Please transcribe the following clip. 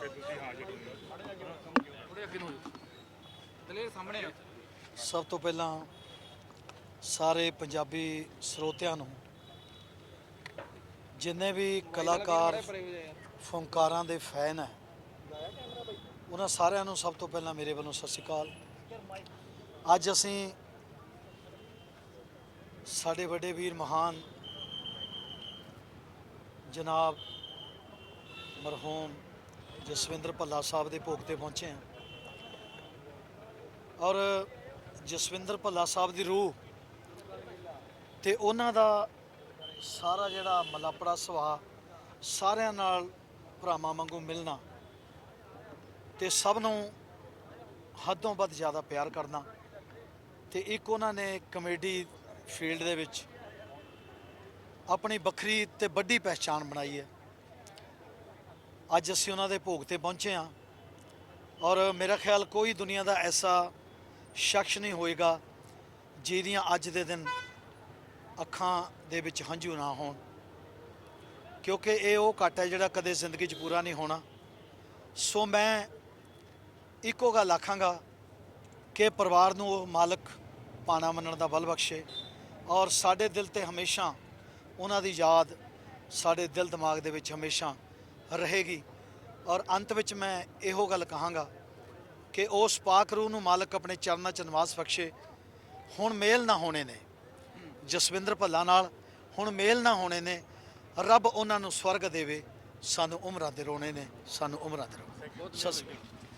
ਮੌਕੇ ਤੁਸੀਂ ਹਾਜ਼ਰ ਹੋਏ ਥੋੜੇ ਅੱਗੇ ਨੂੰ ਹੋ ਜਾਓ। ਦਲੇਰ ਸਾਹਮਣੇ ਆ। ਸਭ ਤੋਂ ਪਹਿਲਾਂ ਸਾਰੇ ਪੰਜਾਬੀ ਸਰੋਤਿਆਂ ਨੂੰ ਜਿੰਨੇ ਵੀ ਕਲਾਕਾਰ ਫੰਕਾਰਾਂ ਦੇ ਫੈਨ ਹੈ ਉਹਨਾਂ ਸਾਰਿਆਂ ਨੂੰ ਸਭ ਤੋਂ ਪਹਿਲਾਂ ਮੇਰੇ ਵੱਲੋਂ ਸਤਿ ਸ਼੍ਰੀ ਅਕਾਲ। ਅੱਜ ਅਸੀਂ ਸਾਡੇ ਵੱਡੇ ਵੀਰ ਮਹਾਨ ਜਨਾਬ ਮਰਹੂਮ ਜਸਵਿੰਦਰ ਭੱਲਾ ਸਾਹਿਬ ਦੇ ਭੋਗ ਤੇ ਪਹੁੰਚੇ ਹਾਂ। ਔਰ ਜਸਵਿੰਦਰ ਭੱਲਾ ਸਾਹਿਬ ਦੀ ਰੂਹ ਤੇ ਉਹਨਾਂ ਦਾ ਸਾਰਾ ਜਿਹੜਾ ਮਲਾਪੜਾ ਸੁਭਾਅ ਸਾਰਿਆਂ ਨਾਲ ਭਰਾਵਾਂ ਵਾਂਗੂ ਮਿਲਣਾ ਤੇ ਸਭ ਨੂੰ ਹੱਦੋਂ ਵੱਧ ਜ਼ਿਆਦਾ ਪਿਆਰ ਕਰਨਾ ਤੇ ਇੱਕ ਉਹਨਾਂ ਨੇ ਕਮੇਡੀ ਫੀਲਡ ਦੇ ਵਿੱਚ ਆਪਣੀ ਵੱਖਰੀ ਤੇ ਵੱਡੀ ਪਹਿਚਾਣ ਬਣਾਈ ਹੈ। ਅੱਜ ਅਸੀਂ ਉਹਨਾਂ ਦੇ ਭੋਗ ਤੇ ਪਹੁੰਚੇ ਹਾਂ। ਔਰ ਮੇਰਾ ਖਿਆਲ ਕੋਈ ਦੁਨੀਆ ਦਾ ਐਸਾ ਸ਼ਖਸ ਨਹੀਂ ਹੋਏਗਾ ਜਿਹਦੀਆਂ ਅੱਜ ਦੇ ਦਿਨ ਅੱਖਾਂ ਦੇ ਵਿੱਚ ਹੰਝੂ ਨਾ ਹੋਣ। ਕਿਉਂਕਿ ਇਹ ਉਹ ਘਟ ਹੈ ਜਿਹੜਾ ਕਦੇ ਜ਼ਿੰਦਗੀ 'ਚ ਪੂਰਾ ਨਹੀਂ ਹੋਣਾ। ਸੋ ਮੈਂ ਇੱਕੋ ਗੱਲ ਆਖਾਂਗਾ ਕਿ ਪਰਿਵਾਰ ਨੂੰ ਉਹ ਮਾਲਕ ਪਾਣਾ ਮੰਨਣ ਦਾ ਬਲ ਬਖਸ਼ੇ। ਔਰ ਸਾਡੇ ਦਿਲ ਤੇ ਹਮੇਸ਼ਾ ਉਹਨਾਂ ਦੀ ਯਾਦ ਸਾਡੇ ਦਿਲ ਦਿਮਾਗ ਦੇ ਵਿੱਚ ਹਮੇਸ਼ਾ ਰਹੇਗੀ। ਔਰ ਅੰਤ ਵਿੱਚ ਮੈਂ ਇਹੋ ਗੱਲ ਕਹਾਂਗਾ ਕਿ ਉਸ ਪਾਕ ਰੂਹ ਨੂੰ ਮਾਲਕ ਆਪਣੇ ਚਰਨਾਂ 'ਚ ਨਿਵਾਸ ਬਖਸ਼ੇ। ਹੁਣ ਮੇਲ ਨਾ ਹੋਣੇ ਨੇ ਜਸਵਿੰਦਰ ਭੱਲਾ ਨਾਲ, ਹੁਣ ਮੇਲ ਨਾ ਹੋਣੇ ਨੇ, ਰੱਬ ਉਹਨਾਂ ਨੂੰ ਸਵਰਗ ਦੇਵੇ, ਸਾਨੂੰ ਉਮਰਾਂ ਦੇ ਰੋਣੇ ਨੇ, ਸਾਨੂੰ ਉਮਰਾਂ ਦੇ ਰੋਣੇ ਸਤਿ ਸ਼੍ਰੀ ਅਕਾਲ।